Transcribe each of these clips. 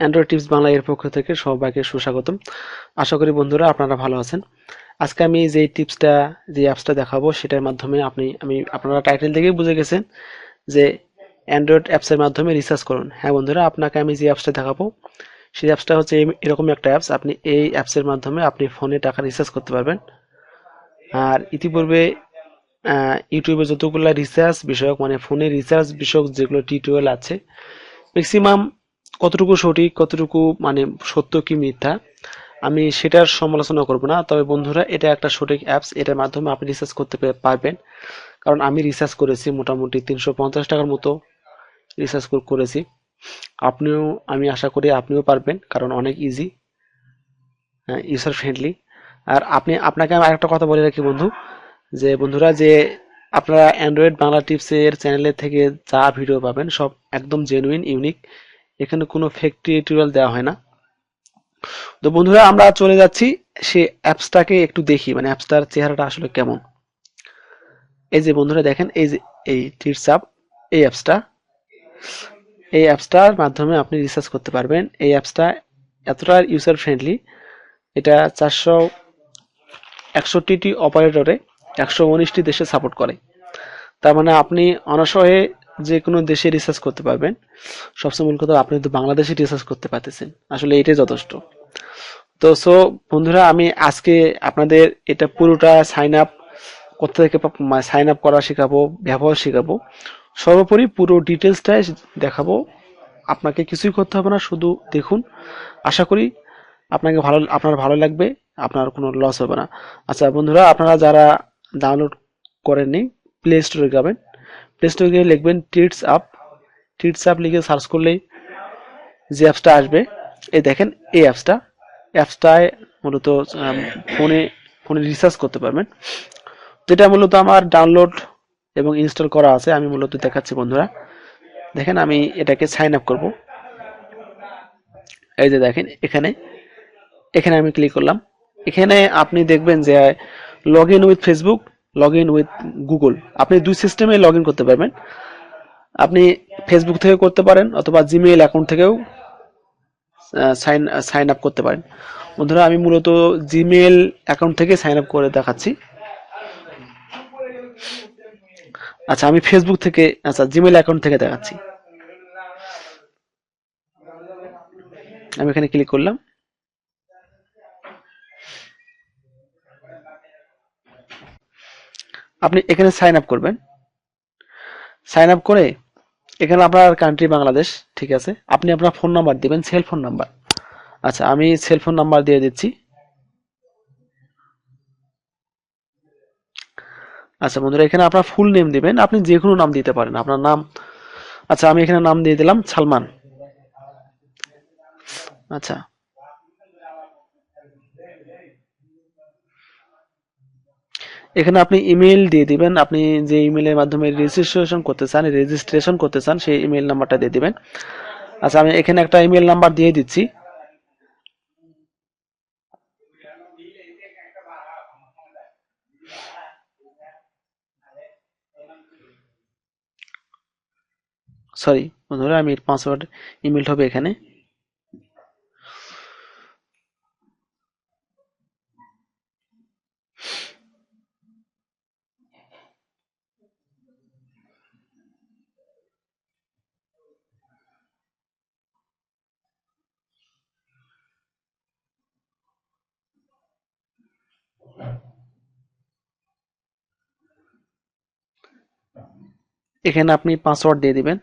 Android tips Bangla এর পক্ষ থেকে সবাইকে সুস্বাগতম। আশা করি বন্ধুরা আপনারা ভালো আছেন। আজকে আমি যে টিপসটা, যে অ্যাপসটা দেখাবো, সেটার মাধ্যমে আপনি, আমি আপনারা টাইটেল থেকেই বুঝে গেছেন যে অ্যান্ড্রয়েড অ্যাপসের মাধ্যমে রিসার্চ করুন। হ্যাঁ বন্ধুরা, আপনাকে আমি যে অ্যাপসটা দেখাবো, সেই অ্যাপসটা হচ্ছে এরকম একটা অ্যাপস। আপনি এই অ্যাপসের মাধ্যমে আপনি ফোনে টাকা রিচার্জ করতে পারবেন। আর ইতিপূর্বে ইউটিউবে যতগুলো রিসার্চ বিষয়ক মানে ফোনে রিসার্চ বিষয়ক যেগুলো টিউটোরিয়াল আছে ম্যাক্সিমাম কতটুকু সঠিক, কতটুকু মানে সত্য কি মিথ্যা, আমি সেটার সমালোচনা করব না। তবে বন্ধুরা, এটা একটা সঠিক অ্যাপস এটার মাধ্যমে আপনি রিসার্চ করতে পারবেন। কারণ আমি রিসার্চ করেছি মোটামুটি তিনশো পঞ্চাশ টাকার মতো রিসার্চ করেছি। আপনিও, আমি আশা করি আপনিও পারবেন, কারণ অনেক ইজি ইউজার ফ্রেন্ডলি আর আপনি, আপনাকে আমি আরেকটা কথা বলে রাখি বন্ধু, যে বন্ধুরা, যে আপনারা অ্যান্ড্রয়েড বাংলা টিপসের চ্যানেলের থেকে যা ভিডিও পাবেন, সব একদম জেনুইন ইউনিক এখানে কোনো ফেক টিউটোরিয়াল দেওয়া হয় না। তো বন্ধুরা, আমরা চলে যাচ্ছি সে অ্যাপসটাকে একটু দেখি মানে অ্যাপসটার চেহারাটা আসলে কেমন। এই যে বন্ধুরা, দেখেন, এই যে, এই টিটসআপ এই অ্যাপসটা। এই অ্যাপসটার মাধ্যমে আপনি রিসার্চ করতে পারবেন। এই অ্যাপসটা এতটা ইউজার ফ্রেন্ডলি এটা চারশো একষট্টিটি অপারেটরে একশো উনিশটি দেশে সাপোর্ট করে। তার মানে আপনি অনাসহে যে কোনো দেশে রিসার্চ করতে পারবেন। সবসময় মূল কথা, আপনি তো বাংলাদেশে রিসার্চ করতে পারতেছেন। আসলে এটাই যথেষ্ট। তো সো বন্ধুরা, আমি আজকে আপনাদের এটা পুরোটা সাইন আপ কোথা থেকে সাইন আপ করা শেখাবো, ব্যবহার শেখাবো। সর্বোপরি পুরো ডিটেলসটাই দেখাবো। আপনাকে কিছুই করতে হবে না, শুধু দেখুন। আশা করি আপনাকে ভালো, আপনার ভালো লাগবে, আপনার কোনো লস হবে না। আচ্ছা বন্ধুরা, আপনারা যারা ডাউনলোড করেননি প্লে স্টোরে যাবেন। প্লে স্টোরে গিয়ে লিখবেন টিটস আপ টিটস আপ লিখে সার্চ করলেই যে অ্যাপসটা আসবে, এই দেখেন এই অ্যাপসটা অ্যাপসটায় মূলত ফোনে ফোনে রিসার্চ করতে পারবেন। যেটা মূলত আমার ডাউনলোড এবং ইনস্টল করা আছে, আমি মূলত দেখাচ্ছি বন্ধুরা। দেখেন আমি এটাকে সাইন আপ করব। এই যে দেখেন এখানে এখানে আমি ক্লিক করলাম। এখানে আপনি দেখবেন যে log in with Facebook log in with Google আপনি দুই সিস্টেমে লগ ইন করতে পারবেন। আপনি ফেসবুক থেকে করতে পারেন অথবা জিমেইল অ্যাকাউন্ট থেকেও সাইন সাইন আপ করতে পারেন। বন্ধুরা, আমি মূলত জিমেইল অ্যাকাউন্ট থেকে সাইন আপ করে দেখাচ্ছি। আচ্ছা আমি ফেসবুক থেকে আচ্ছা জিমেইল অ্যাকাউন্ট থেকে দেখাচ্ছি। আমি এখানে ক্লিক করলাম। আপনি এখানে সাইন আপ করবেন। সাইন আপ করে এখানে আপনার কান্ট্রি বাংলাদেশ, ঠিক আছে? আপনি আপনার ফোন নাম্বার দিবেন সেল ফোন নাম্বার আচ্ছা আমি সেল ফোন নাম্বার দিয়ে দিচ্ছি। আচ্ছা বন্ধুরা, এখানে আপনার ফুল নেম দিবেন। আপনি যে কোনো নাম দিতে পারেন। আপনার নাম আচ্ছা আমি এখানে নাম দিয়ে দিলাম, সালমান। আচ্ছা এখানে আপনি ইমেল দিয়ে দিবেন। আপনি যে ইমেলের মাধ্যমে রেজিস্ট্রেশন করতে চান রেজিস্ট্রেশন করতে চান, সেই ইমেল নাম্বারটা দিয়ে দিবেন। আচ্ছা আমি এখানে একটা ইমেল নাম্বার দিয়ে দিচ্ছি। সরি বন্ধুরা, আমি পাসওয়ার্ড ইমেল হবে এখানে। এখানে আপনি পাসওয়ার্ড দিয়ে দিবেন।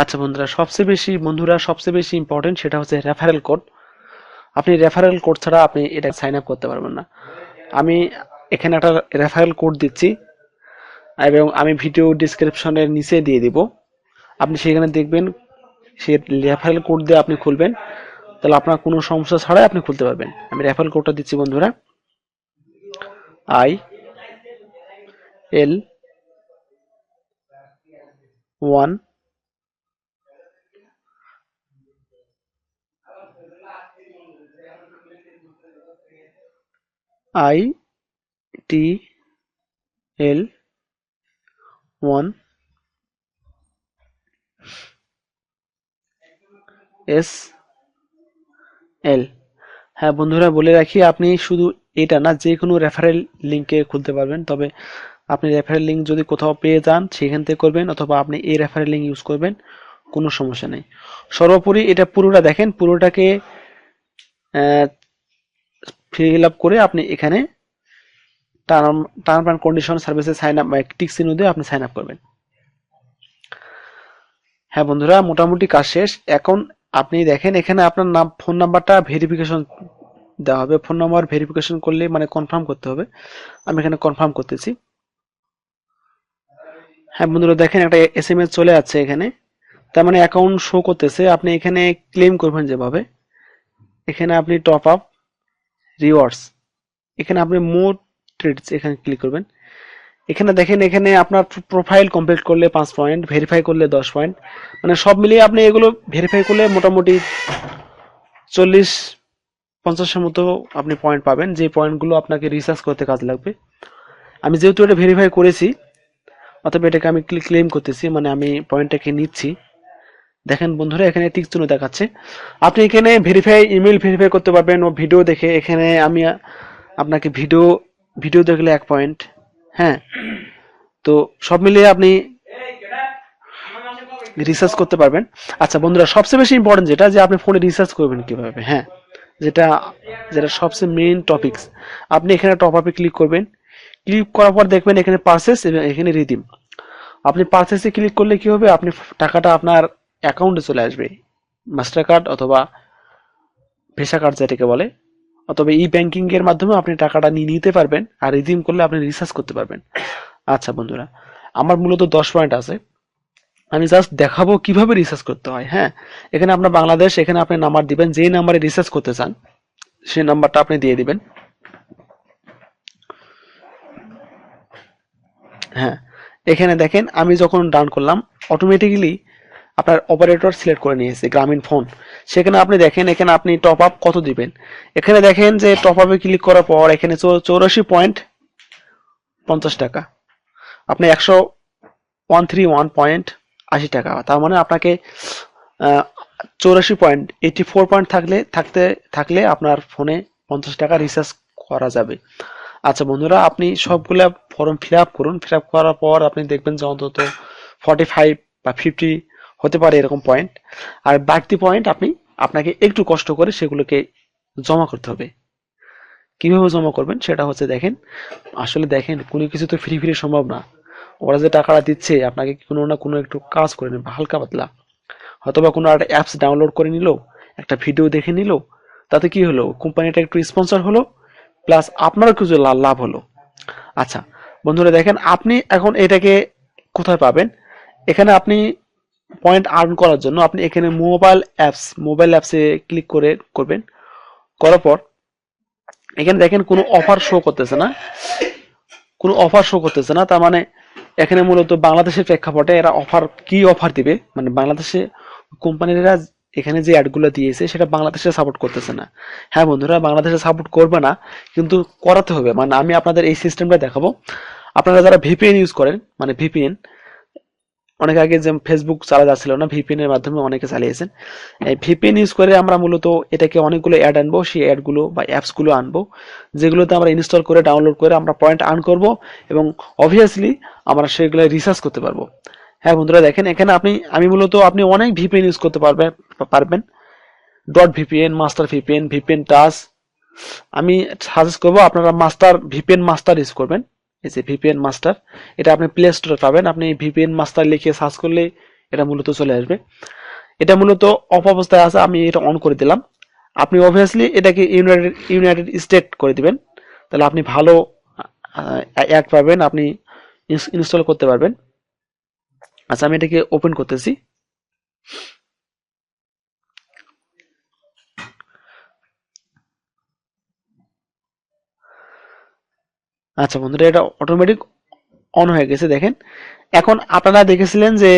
আচ্ছা বন্ধুরা, সবচেয়ে বেশি বন্ধুরা, সবচেয়ে বেশি ইম্পর্টেন্ট সেটা হচ্ছে রেফারেল কোড আপনি রেফারেল কোড ছাড়া আপনি এটা সাইন আপ করতে পারবেন না। আমি এখানে একটা রেফারেল কোড দিচ্ছি। এবং আমি ভিডিও ডিসক্রিপশনের নিচে দিয়ে দিব। আপনি সেখানে দেখবেন, সে রেফারেল কোড দিয়ে আপনি খুলবেন। তাহলে আপনার কোনো সমস্যা ছাড়াই আপনি খুলতে পারবেন। আমি রেফারেল কোডটা দিচ্ছি, বন্ধুরা। I L one I T L S L হ্যাঁ বন্ধুরা, বলে রাখি, আপনি শুধু এটা না যে কোনো রেফারেল লিঙ্কে খুলতে পারবেন। তবে আপনি রেফারেল লিঙ্ক যদি কোথাও পেয়ে যান, সেখান থেকে করবেন, অথবা আপনি এই রেফারেল লিঙ্ক ইউজ করবেন, কোনো সমস্যা নেই। সর্বোপরি এটা পুরোটা দেখেন, পুরোটাকে ফিল আপ করে আপনি এখানে টার্ম টার্ম অ্যান্ড কন্ডিশন সার্ভিসে সাইন আপ টিক চিহ্ন দিয়ে আপনি সাইন আপ করবেন। হ্যাঁ বন্ধুরা, মোটামুটি কাজ শেষ। এখন আপনি দেখেন, এখানে আপনার নাম ফোন নাম্বারটা ভেরিফিকেশন দেওয়া হবে। ফোন নাম্বার ভেরিফিকেশন করলে মানে কনফার্ম করতে হবে। আমি এখানে কনফার্ম করতেছি। হ্যাঁ বন্ধুরা, দেখেন একটা এস এম এস চলে যাচ্ছে এখানে। তার মানে অ্যাকাউন্ট শো করতেছে। আপনি এখানে ক্লেম করবেন যেভাবে। এখানে আপনি টপ আপ রিওয়ার্ডস এখানে আপনি মোর ট্রেডস এখানে ক্লিক করবেন। এখানে দেখেন, এখানে আপনার প্রোফাইল কমপ্লিট করলে পাঁচ পয়েন্ট ভেরিফাই করলে দশ পয়েন্ট মানে সব মিলিয়ে আপনি এগুলো ভেরিফাই করলে মোটামুটি চল্লিশ, পঞ্চাশের মতো আপনি পয়েন্ট পাবেন, যে পয়েন্টগুলো আপনাকে রিসার্চ করতে কাজ লাগবে। আমি যেহেতু এটা ভেরিফাই করেছি অথবা এটাকে আমি ক্লেম করতেছি মানে আমি পয়েন্টটাকে নিচ্ছি। দেখেন বন্ধুরা, এখানে টিক দেখাচ্ছে। আপনি এখানে ভেরিফাই ইমেল ভেরিফাই করতে পারবেন, ও ভিডিও দেখে। এখানে আমি আপনাকে ভিডিও ভিডিও দেখলে এক পয়েন্ট হ্যাঁ? তো সব মিলিয়ে আপনি রিসার্চ করতে পারবেন। আচ্ছা বন্ধুরা, সবচেয়ে বেশি ইম্পর্টেন্ট যেটা, যে আপনি ফোনে রিসার্চ করবেন কীভাবে হ্যাঁ? যেটা যেটা সবচেয়ে মেইন টপিকস আপনি এখানে টপ আপে ক্লিক করবেন। ক্লিক করার পর দেখবেন এখানে পার্সেস এবং এখানে রিদিম আপনি পার্সেসে ক্লিক করলে কি হবে? আপনি টাকাটা আপনার অ্যাকাউন্টে চলে আসবে। মাস্টার কার্ড অথবা ভিসা কার্ড যেটাকে বলে। অথবা ই ব্যাংকিং এর মাধ্যমে আপনি টাকাটা নিয়ে নিতে পারবেন আর রিডিম করলে আপনি রিসার্চ করতে পারবেন। আচ্ছা বন্ধুরা, আমার মূলত দশ পয়েন্ট আছে। আমি জাস্ট দেখাবো কীভাবে রিসার্চ করতে হয় হ্যাঁ? এখানে আপনার বাংলাদেশ, এখানে আপনি নাম্বার দিবেন, যে নাম্বারে রিসার্চ করতে চান সেই নাম্বারটা আপনি দিয়ে দিবেন। হ্যাঁ এখানে দেখেন, আমি যখন ডান করলাম অটোমেটিক্যালি আপনার অপারেটর সিলেক্ট করে নিয়েছে গ্রামীণ ফোন সেখানে আপনি দেখেন, এখানে আপনি টপ আপ কত দিবেন? এখানে দেখেন যে টপ আপে ক্লিক করার পর এখানে চৌরাশি পয়েন্ট পঞ্চাশ টাকা। আপনি একশো ওয়ান থ্রি ওয়ান পয়েন্ট আশি টাকা। তার মানে আপনাকে চৌরাশি পয়েন্ট এইটি ফোর পয়েন্ট থাকলে, থাকতে, থাকলে আপনার ফোনে পঞ্চাশ টাকা রিচার্জ করা যাবে। আচ্ছা বন্ধুরা, আপনি সবগুলা ফর্ম ফিল আপ করুন। ফিল আপ করার পর আপনি দেখবেন যে অন্তত ফর্টি ফাইভ বা ফিফটি হতে পারে এরকম পয়েন্ট আর বাড়তি পয়েন্ট আপনি আপনাকে একটু কষ্ট করে সেগুলোকে জমা করতে হবে। কীভাবে জমা করবেন সেটা হচ্ছে দেখেন, আসলে দেখেন, কোনো কিছু তো ফ্রি ফ্রি সম্ভব না। ওরা যে টাকাটা দিচ্ছে, আপনাকে কোনো না কোনো একটু কাজ করে নেবে, হালকা পাতলা। হয়তোবা কোনো একটা অ্যাপস ডাউনলোড করে নিল, একটা ভিডিও দেখে নিল, তাতে কি হলো? কোম্পানিটা একটু স্পন্সর হলো প্লাস আপনারও কিছু লাভ হলো। আচ্ছা বন্ধুরা দেখেন, আপনি এখন এটাকে কোথায় পাবেন? এখানে আপনি পয়েন্ট আর্ন করার জন্য আপনি এখানে মোবাইল অ্যাপস মোবাইল অ্যাপসে ক্লিক করে করবেন। করার পর, এখানে দেখেন কোনো অফার শো করতেছে না। কোনো অফার শো করতেছে না, তার মানে এখানে মূলত বাংলাদেশের প্রেক্ষাপটে এরা অফার কি অফার দিবে? মানে বাংলাদেশে কোম্পানিরা এখানে যে অ্যাডগুলো দিয়েছে, সেটা বাংলাদেশে সাপোর্ট করতেছে না। হ্যাঁ বন্ধুরা, বাংলাদেশে সাপোর্ট করবে না, কিন্তু করাতে হবে। মানে আমি আপনাদের এই সিস্টেমটা দেখাবো। আপনারা যারা ভিপিএন ইউজ করেন মানে ভিপিএন অনেক আগে যে ফেসবুক চালা যাচ্ছিল না ভিপিএন এর মাধ্যমে অনেকে চালিয়েছেন। এই ভিপিএন ইউজ করে আমরা মূলত এটাকে অনেকগুলো অ্যাড আনব, সেই অ্যাডগুলো বা অ্যাপসগুলো আনব, যেগুলোতে আমরা ইনস্টল করে ডাউনলোড করে আমরা পয়েন্ট আর্ন করব এবং অবভিয়াসলি আমরা সেগুলো রিসার্চ করতে পারব। হ্যাঁ বন্ধুরা, দেখেন, এখানে আপনি, আমি মূলত আপনি অনেক ভিপিএন ইউজ করতে পারবেন পারবেন। Dot VPN master VPN VPN touch আমি সাজেস্ট করব আপনারা মাস্টার ভিপিএন মাস্টার ইউজ করবেন। এই যে ভিপিএন মাস্টার এটা আপনি প্লে স্টোরে পাবেন। আপনি ভিপিএন মাস্টার লিখে সার্চ করলে এটা মূলত চলে আসবে। এটা মূলত অফ অবস্থায় আছে, আমি এটা অন করে দিলাম। আপনি অবভিয়াসলি এটাকে ইউনাইটেড ইউনাইটেড স্টেট করে দিবেন। তাহলে আপনি ভালো অ্যাড পাবেন, আপনি ইনস্টল করতে পারবেন। আচ্ছা আমি এটাকে ওপেন করতেছি। আচ্ছা বন্ধুরা, এটা অটোমেটিক অন হয়ে গেছে, দেখেন। এখন আপনারা দেখেছিলেন যে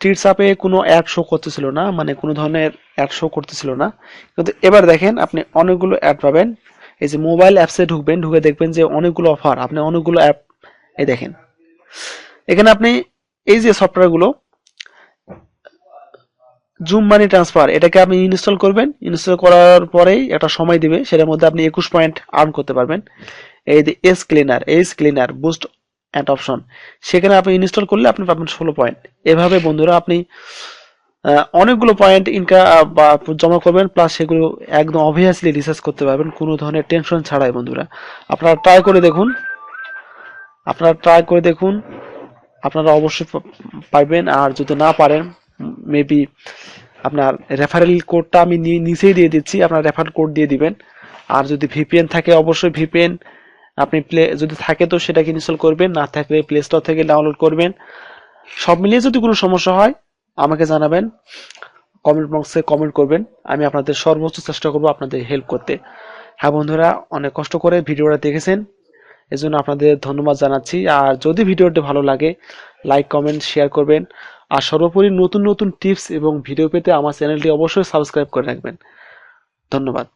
টিটসাপে কোনো অ্যাড শো করতেছিল না মানে কোনো ধরনের অ্যাড শো করতেছিল না। কিন্তু এবার দেখেন, আপনি অনেকগুলো অ্যাড পাবেন। এই যে মোবাইল অ্যাপসে ঢুকবেন, ঢুকে দেখবেন যে অনেকগুলো অফার আপনি অনেকগুলো অ্যাপ এই দেখেন। এখানে আপনি এই যে সফটওয়্যারগুলো জুম মানি ট্রান্সফার এটাকে আপনি ইনস্টল করবেন। ইনস্টল করার পরেই একটা সময় দিবে, সেটার মধ্যে আপনি একুশ পয়েন্ট আর্ন করতে পারবেন। এই যে S cleaner S cleaner boost and option সেখানে আপনি ইনস্টল করলে আপনি পাবেন ষোলো পয়েন্ট এভাবে বন্ধুরা আপনি অনেকগুলো পয়েন্ট ইনকা বা জমা করবেন প্লাস সেগুলো একদম অবভিয়াসলি রিসার্চ করতে পারবেন। কোনো ধরনের টেনশন ছাড়াই বন্ধুরা। আপনারা ট্রাই করে দেখুন। আপনারা ট্রাই করে দেখুন। আপনারা অবশ্যই পারবেন আর যদি না পারেন মেবি আপনার রেফারেল কোডটা আমি নিচেই দিয়ে দিচ্ছি, আপনার রেফারেল কোড দিয়ে দিবেন। আর যদি ভিপিএন থাকে, অবশ্যই ভিপিএন আপনি প্লে যদি থাকে তো সেটাকে ইনস্টল করবেন, না থাকলে প্লে স্টোর থেকে ডাউনলোড করবেন। সব মিলিয়ে যদি কোনো সমস্যা হয়, আমাকে জানাবেন কমেন্ট বক্সে কমেন্ট করবেন, আমি আপনাদের সর্বোচ্চ চেষ্টা করব আপনাদের হেল্প করতে। হ্যাঁ বন্ধুরা, অনেক কষ্ট করে ভিডিওটা দেখেছেন, এজন্য আপনাদের ধন্যবাদ জানাচ্ছি। আর যদি ভিডিওটি ভালো লাগে লাইক কমেন্ট শেয়ার করবেন। আর সর্বোপরি নতুন নতুন টিপস এবং ভিডিও পেতে আমার চ্যানেলটি অবশ্যই সাবস্ক্রাইব করে রাখবেন। ধন্যবাদ।